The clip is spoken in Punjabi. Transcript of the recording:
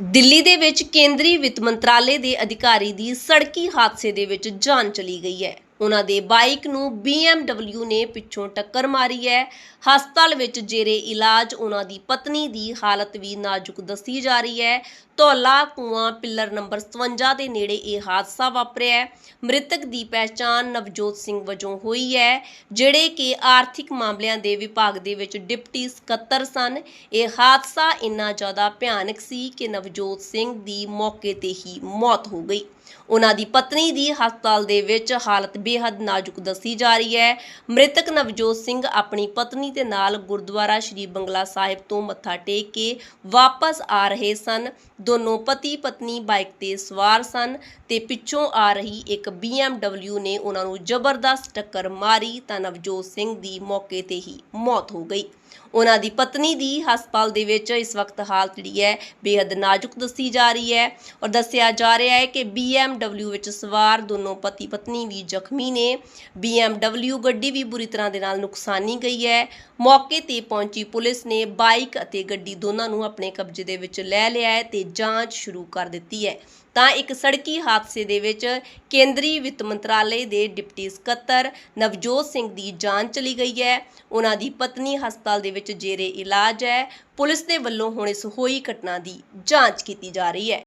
ਦਿੱਲੀ ਦੇ ਵਿੱਚ ਕੇਂਦਰੀ ਵਿੱਤ ਮੰਤਰਾਲੇ ਦੇ ਅਧਿਕਾਰੀ ਦੀ ਸੜਕੀ ਹਾਦਸੇ ਦੇ ਵਿੱਚ ਜਾਨ ਚਲੀ ਗਈ ਹੈ। ਉਹਨਾਂ ਦੇ ਬਾਈਕ ਨੂੰ BMW ਨੇ ਪਿੱਛੋਂ ਟੱਕਰ ਮਾਰੀ ਹੈ। ਹਸਪਤਾਲ ਵਿੱਚ ਜੇਰੇ ਇਲਾਜ ਉਹਨਾਂ ਦੀ ਪਤਨੀ ਦੀ ਹਾਲਤ ਵੀ ਨਾਜ਼ੁਕ ਦੱਸੀ ਜਾ ਰਹੀ ਹੈ। ਧੌਲਾ, ਕੂਆਂ, ਪਿੱਲਰ ਨੰਬਰ 57 ਦੇ ਨੇੜੇ ਇਹ ਹਾਦਸਾ ਵਾਪਰਿਆ ਹੈ। ਮ੍ਰਿਤਕ ਦੀ ਪਹਿਚਾਣ ਨਵਜੋਤ ਸਿੰਘ ਵਜੋਂ ਹੋਈ ਹੈ, ਜਿਹੜੇ ਕਿ ਆਰਥਿਕ ਮਾਮਲਿਆਂ ਦੇ ਵਿਭਾਗ ਦੇ ਵਿੱਚ ਡਿਪਟੀ ਸਕੱਤਰ ਸਨ। ਇਹ ਹਾਦਸਾ ਇੰਨਾ ਜ਼ਿਆਦਾ ਭਿਆਨਕ ਸੀ ਕਿ ਨਵਜੋਤ ਸਿੰਘ ਦੀ ਮੌਕੇ ਤੇ ਹੀ ਮੌਤ ਹੋ ਗਈ। ਉਹਨਾਂ ਦੀ ਪਤਨੀ ਦੀ ਹਸਪਤਾਲ ਦੇ ਵਿੱਚ ਹਾਲਤ ਬੇਹੱਦ ਨਾਜ਼ੁਕ ਦੱਸੀ ਜਾ ਰਹੀ ਹੈ। ਮ੍ਰਿਤਕ ਨਵਜੋਤ ਸਿੰਘ ਆਪਣੀ ਪਤਨੀ ਦੇ ਨਾਲ ਗੁਰਦੁਆਰਾ ਸ਼੍ਰੀ ਬੰਗਲਾ ਸਾਹਿਬ ਤੋਂ ਮੱਥਾ ਟੇਕ ਕੇ ਵਾਪਸ ਆ ਰਹੇ ਸਨ। ਦੋਨੋਂ ਪਤੀ ਪਤਨੀ ਬਾਈਕ ਤੇ ਸਵਾਰ ਸਨ ਤੇ ਪਿੱਛੋਂ ਆ ਰਹੀ ਇੱਕ BMW ਨੇ ਉਹਨਾਂ ਨੂੰ ਜ਼ਬਰਦਸਤ ਟੱਕਰ ਮਾਰੀ ਤਾਂ ਨਵਜੋਤ ਸਿੰਘ ਦੀ ਮੌਕੇ ਤੇ ਹੀ ਮੌਤ ਹੋ ਗਈ। ਉਹਨਾਂ ਦੀ ਪਤਨੀ ਦੀ ਹਸਪਤਾਲ ਦੇ ਵਿੱਚ ਇਸ ਵਕਤ ਹਾਲਤ ਜਿਹੜੀ ਹੈ ਬੇहद ਨਾਜ਼ੁਕ ਦੱਸੀ ਜਾ ਰਹੀ ਹੈ ਔਰ ਦੱਸਿਆ ਜਾ ਰਿਹਾ ਹੈ ਕਿ BMW ਵਿੱਚ ਸਵਾਰ ਦੋਨੋਂ ਪਤੀ ਪਤਨੀ ਵੀ ਜ਼ਖਮੀ ਜ਼ਖਮੀ ਨੇ। BMW ਗੱਡੀ ਵੀ ਬੁਰੀ ਤਰ੍ਹਾਂ ਦੇ ਨਾਲ ਨੁਕਸਾਨੀ ਗਈ ਹੈ। ਮੌਕੇ ਤੇ ਪਹੁੰਚੀ ਪੁਲਿਸ ਨੇ ਬਾਈਕ ਅਤੇ ਗੱਡੀ ਦੋਨਾਂ ਨੂੰ ਆਪਣੇ ਕਬਜ਼ੇ ਦੇ ਵਿੱਚ ਲੈ ਲਿਆ ਹੈ ਤੇ ਜਾਂਚ ਸ਼ੁਰੂ ਕਰ ਦਿੱਤੀ ਹੈ। ਤਾਂ ਇੱਕ ਸੜਕੀ ਹਾਦਸੇ ਦੇ ਵਿੱਚ ਕੇਂਦਰੀ ਵਿੱਤ ਮੰਤਰਾਲੇ ਦੇ ਡਿਪਟੀ ਸਕੱਤਰ ਨਵਜੋਤ ਸਿੰਘ ਦੀ ਜਾਨ ਚਲੀ ਗਈ ਹੈ। ਉਹਨਾਂ ਦੀ ਪਤਨੀ ਹਸਪਤਾਲ ਦੇ ਵਿੱਚ ਜੇਰੇ ਇਲਾਜ ਹੈ। ਪੁਲਿਸ ਦੇ ਵੱਲੋਂ ਹੁਣ ਇਸ ਹੋਈ ਘਟਨਾ ਦੀ ਜਾਂਚ ਕੀਤੀ ਜਾ ਰਹੀ ਹੈ।